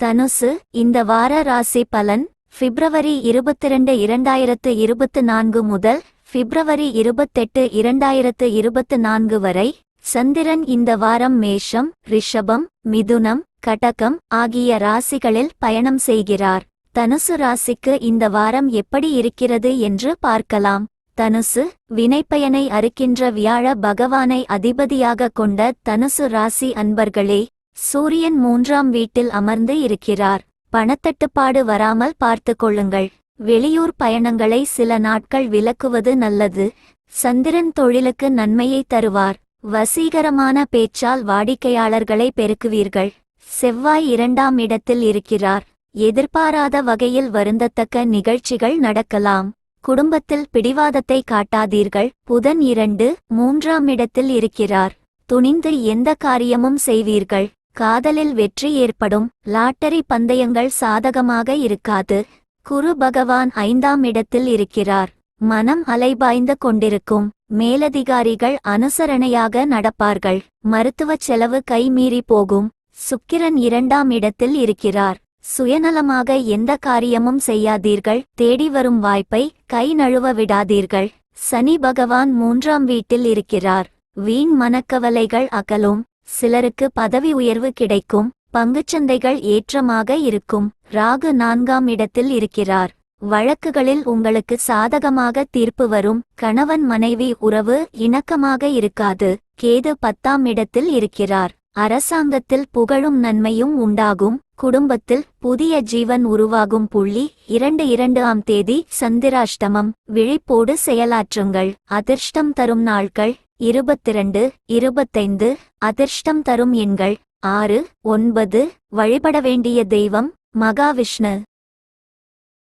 தனுசு இந்த வார ராசி பலன் பிப்ரவரி இருபத்திரண்டு இரண்டாயிரத்து இருபத்து நான்கு முதல் பிப்ரவரி இருபத்தெட்டு இரண்டாயிரத்து இருபத்து நான்கு வரை சந்திரன் இந்த வாரம் மேஷம் ரிஷபம் மிதுனம் கடகம் ஆகிய ராசிகளில் பயணம் செய்கிறார். தனுசு ராசிக்கு இந்த வாரம் எப்படி இருக்கிறது என்று பார்க்கலாம். தனுசு வினைப்பயனை அறுக்கின்ற வியாழ பகவானை அதிபதியாக கொண்ட தனுசு ராசி அன்பர்களே சூரியன் மூன்றாம் வீட்டில் அமர்ந்து இருக்கிறார். பணத்தட்டுப்பாடு வராமல் பார்த்து கொள்ளுங்கள். வெளியூர் பயணங்களை சில நாட்கள் விலக்குவது நல்லது. சந்திரன் தொழிலுக்கு நன்மையை தருவார். வசீகரமான பேச்சால் வாடிக்கையாளர்களை பெருக்குவீர்கள். செவ்வாய் இரண்டாம் இடத்தில் இருக்கிறார். எதிர்பாராத வகையில் வருந்தத்தக்க நிகழ்ச்சிகள் நடக்கலாம். குடும்பத்தில் பிடிவாதத்தை காட்டாதீர்கள். புதன் இரண்டு மூன்றாம் இடத்தில் இருக்கிறார். துணிந்து எந்த காரியமும் செய்வீர்கள். காதலில் வெற்றி ஏற்படும். லாட்டரி பந்தயங்கள் சாதகமாக இருக்காது. குரு பகவான் ஐந்தாம் இடத்தில் இருக்கிறார். மனம் அலைபாய்ந்து கொண்டிருக்கும். மேலதிகாரிகள் அனுசரணையாக நடப்பார்கள். மருத்துவச் செலவு கைமீறி போகும். சுக்கிரன் இரண்டாம் இடத்தில் இருக்கிறார். சுயநலமாக எந்த காரியமும் செய்யாதீர்கள். தேடி வரும் வாய்ப்பை கை நழுவ விடாதீர்கள். சனி பகவான் மூன்றாம் வீட்டில் இருக்கிறார். வீண் மனக்கவலைகள் அகலும். சிலருக்கு பதவி உயர்வு கிடைக்கும் பங்குச்சந்தைகள் ஏற்றமாக இருக்கும். ராகு நான்காம் இடத்தில் இருக்கிறார். வழக்குகளில் உங்களுக்கு சாதகமாக தீர்ப்பு வரும். கணவன் மனைவி உறவு இணக்கமாக இருக்காது. கேது பத்தாம் இடத்தில் இருக்கிறார். அரசாங்கத்தில் புகழும் நன்மையும் உண்டாகும். குடும்பத்தில் புதிய ஜீவன் உருவாகும் புள்ளி இரண்டு இரண்டு ஆம் தேதி சந்திராஷ்டமம். விழிப்போடு செயலாற்றுங்கள். அதிர்ஷ்டம் தரும் நாட்கள் இருபத்திரண்டு இருபத்தைந்து அதிர்ஷ்டம் தரும் எண்கள் ஆறு ஒன்பது வழிபட வேண்டிய தெய்வம் மகாவிஷ்ணு.